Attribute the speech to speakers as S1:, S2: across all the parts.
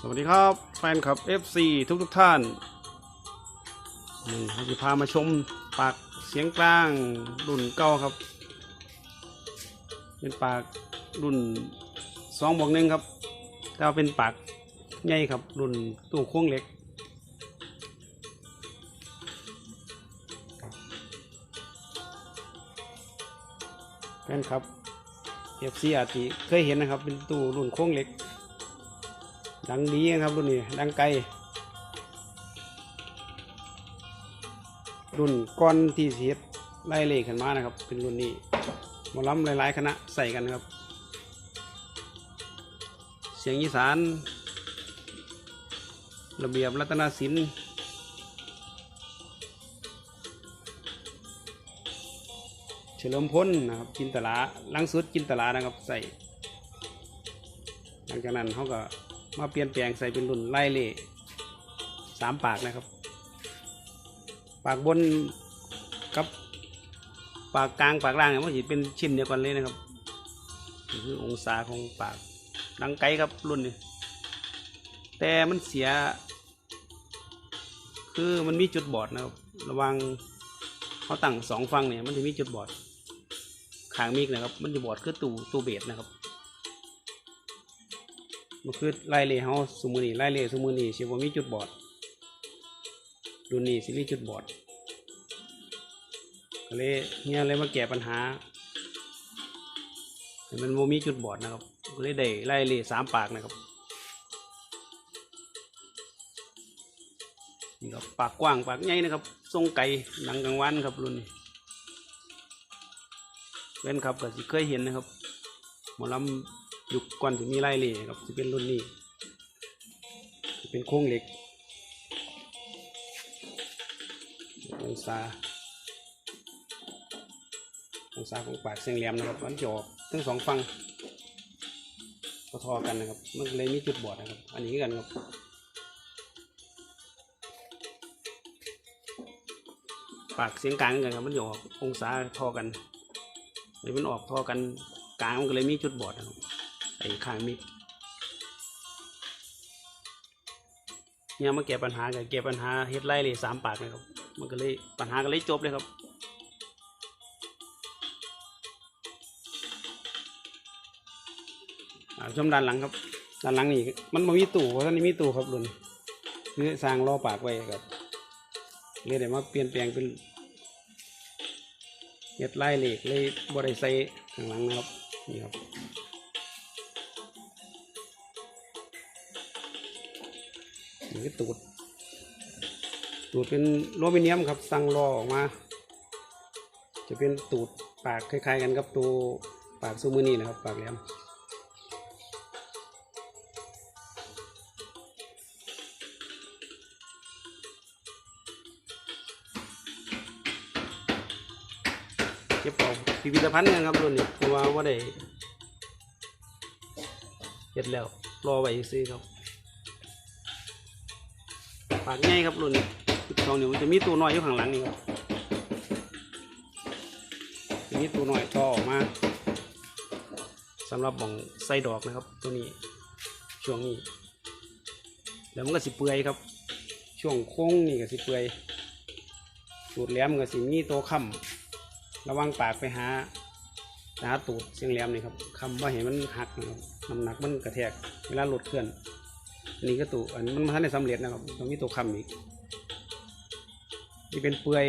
S1: สวัสดีครับแฟนคลับ FC ทุกทุกท่านนี่เราจะพามาชมปากเสียงกลางรุ่นเก่าครับ เป็นปากรุ่นสองบวกหนึ่งครับแต่ว่าเป็นปากใหญ่ครับ รุ่นตู้โค้งเหล็กแฟนครับ FC อาจจะเคยเห็นนะครับ เป็นตู้รุ่นโค้งเหล็ก ดังดีนะครับรุ่นนี้ดังไกลรุ่นก้อนที่เสียดไล่เลขขึ้นมานะครับ เป็นรุ่นนี้หมอลำหลายๆคณะใส่กันครับ เสียงอีสาน ระเบียบรัตนศิลป์เฉลิมพลนะครับจินตลาลังสุดจินตลานะครับใส่หลังจากนั้นเขาก็ มาเปลี่ยนแปลงใส่เป็นรุ่นไล่เล่สามปากนะครับ ปากบนกับปากกลางปากล่างเนี่ยมันจะเป็นชิ้นเดียวกันเลยนะครับนี่คือองศาของปากดังไกลครับรุ่นนี้แต่มันเสีย คือมันมีจุดบอดนะครับ ระวังเขาตั้งสองฟังเนี่ยมันจะมีจุดบอดขางมิกนะครับ มันจะบอดคือตู้ตู้เบสนะครับ มันคือไล่เล่เฮาสมมุนีไล่เล่สมมุนีสิบ่มีจุดบอดรุนนี้สิมีจุดบอดก็เลยเนี่ยเลยมาแก้ปัญหามันบ่มีจุดบอดนะครับก็เลยได้ไล่เล่สามปากนะครับนี่ครับปากกว้างปากใหญ่นะครับทรงไก่หนังกลางวันครับรุ่นนี้เป็นครับก็สิเคยเห็นนะครับหมอลำ ยุคก่อนจะมีไล่เล่ครับจะเป็นรุ่นนี้ เป็นโค้งเหล็กองศาองศาของปากเสียงแหลมนะครับมันจะออกทั้งสองฝั่งก็ทอกันนะครับ มันเลยมีจุดบอดนะครับ อันนี้กันครับปากเสียงกลางกันครับมันจะออกองศาทอกันเลยมันออกทอกันกลางมันก็เลยมีจุดบอดนะครับ ไอ้ข้างมิดเนี่ยมาแก้ปัญหากับแก้ปัญหาเฮ็ดไร่เลยสามปากนะครับ มันก็เลยปัญหาก็เลยจบเลยครับชมด้านหลังครับ ด้านหลังนี่มันบ่มีตู้เพราะท่านนี้มีตู้ครับรุ่นคือสร้างล้อปากไว้ครับเลยได้มาเปลี่ยนแปลงเป็นเฮ็ดไร่เหล็กเลยบ่ได้ใส่ข้างหลังนะครับนี่ครับ นี่คือตูด ตูดเป็นโลมิเนียมครับ สั่งรอออกมา จะเป็นตูดปากคล้าย ๆ กันกับตัวปากซูมือนี่นะครับ ปากแหลมเก็บเอาพิพิธภัณฑ์กันครับรุ่นนี้เพราะว่าว่าได้เสร็จแล้วรอไว้ซื้อครับ ปากง่ายครับรุ่นนี้สองนิ้วจะมีตัวน้อยอยู่ข้างหลังนี่ครับจะมีตัวน้อยต่อออกมาสำหรับบ่องไส้ดอกนะครับ ตัวนี้ช่วงนี้ แล้วมันก็สิเปื่อยครับ ช่วงโค้งนี่ก็สิเปื่อยตูดแหลมก็สิมีตัวค้ำระวังปากไปหาหาตูดเสียงแหลมนี่ครับคำว่าเห็นมันหักนะครับน้ำหนักมันกระแทกเวลาหลุดเคลื่อน อันนี้ก็ตัวอันมันมาทันได้สำเร็จนะครับต้องนี้ตัวคำอีกนี่เป็นเปลือย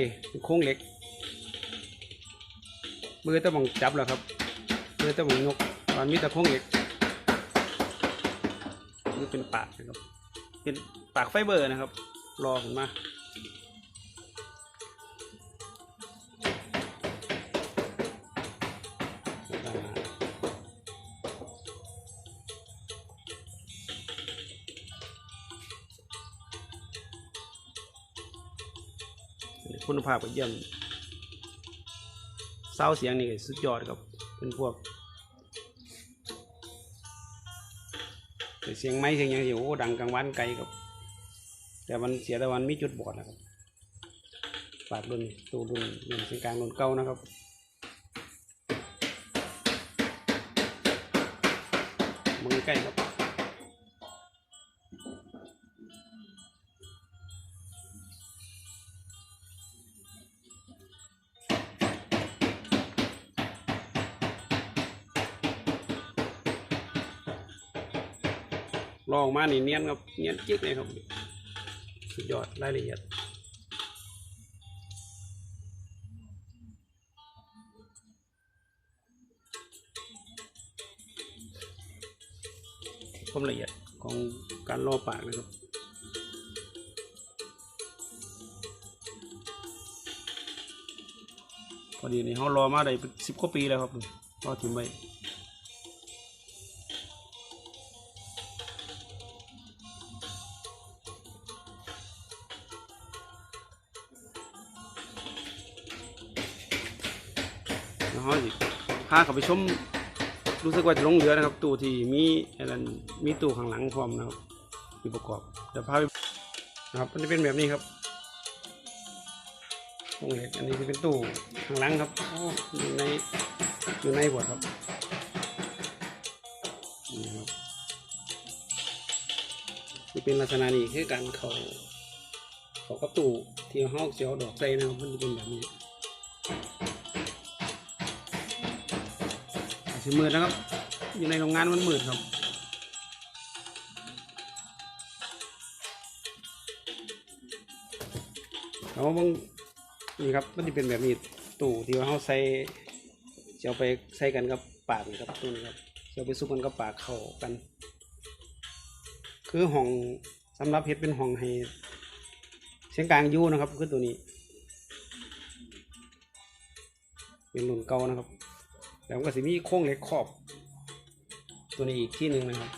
S1: โค้งเหล็กมือตะบังจับแล้วครับมือตะบังยกตอนมีตะโค้งเหล็กนี่เป็นปากนะครับ เป็นปากไฟเบอร์นะครับ รอผมมา คุณภาพก็เยี่ยมเศร้าเสียงนี่สุดยอดครับ เป็นพวกเสียงไม้เสียงยังสิโอ้ดังกลางวันไกลครับ แต่มันเสียแต่วันมีจุดบอดนะครับฝากรุ่นตูรุ่นรุ่นเสียงกลางรุ่นเก่านะครับมึงใกล้ครับ ลองมานี่เนียนครับเนียนจิ๊กเลยครับสุดยอดรายละเอียดความละเอียดของการล่อปากนะครับพอดีนี่เขารอมาได้สิบกว่าปีแล้วครับรอถิ่มไว้ เขาสิพาเขาไปชม รู้สึกว่าจะลงเรือนะครับ ตู้ที่มีอะไรนั่นมีตู้ข้างหลังพร้อมนะครับมีประกอบเดี๋ยวพาไปนะครับมันจะเป็นแบบนี้ครับวงเหล็กอันนี้จะเป็นตู้ข้างหลังครับออยู่ในอยู่ในบทครับนี่ครับที่เป็นลักษณะนี้คือการเขาเขากับตู้ที่ห้องเสียวดอกใส่นะครับมันจะเป็นแบบนี้ สีมืดนะครับ อยู่ในโรงงานมันมืดครับเอาบางนี่ครับมันจะเป็นแบบนี้ตู้ที่ว่าเขาใส่จะเอาไปใส่กันกับปากนี่ครับตู้นี้ครับจะเอาไปซุกกันกับปากเข้ากัน คือห้องสำหรับเฮ็ดเป็นห้องให้เสียงกลางยู่นะครับคือตัวนี้ เป็นรุ่นเก่านะครับ แล้วมันก็สิมีโครงเหล็กขอบ ตัวนี้อีกที่หนึ่งนะครับ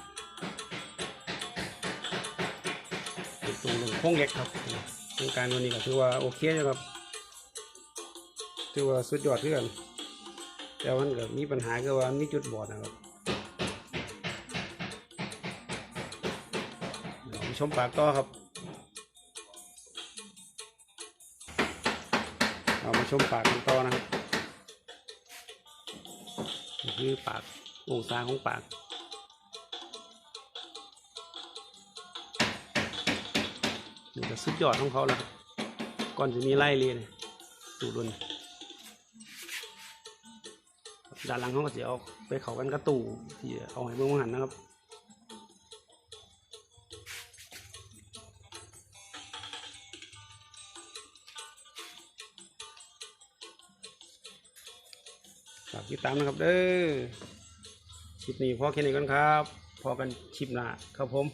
S1: เป็นตัวรุ่นโครงเหล็กครับโครงการวันนี้ก็ถือว่าโอเคนะครับถือว่าสุดยอดเพื่อนแต่ว่ามันก็มีปัญหาคือว่ามีจุดบอดนะครับชมปากต่อครับเอามาชมปากกันต่อนะครับ คือปากองศาของปากนี่ก็สุดยอดของเขาแล้วก่อนจะมีไล่เรียนตูดุนด้านหลังเขาก็จะเอาไปเขากันกระตูที่เอาให้เบื้องหันนะครับ ฝากติดตามนะครับเด้อคลิปนี้พอแค่นี้กันครับ พอกันคลิปหน้าครับผม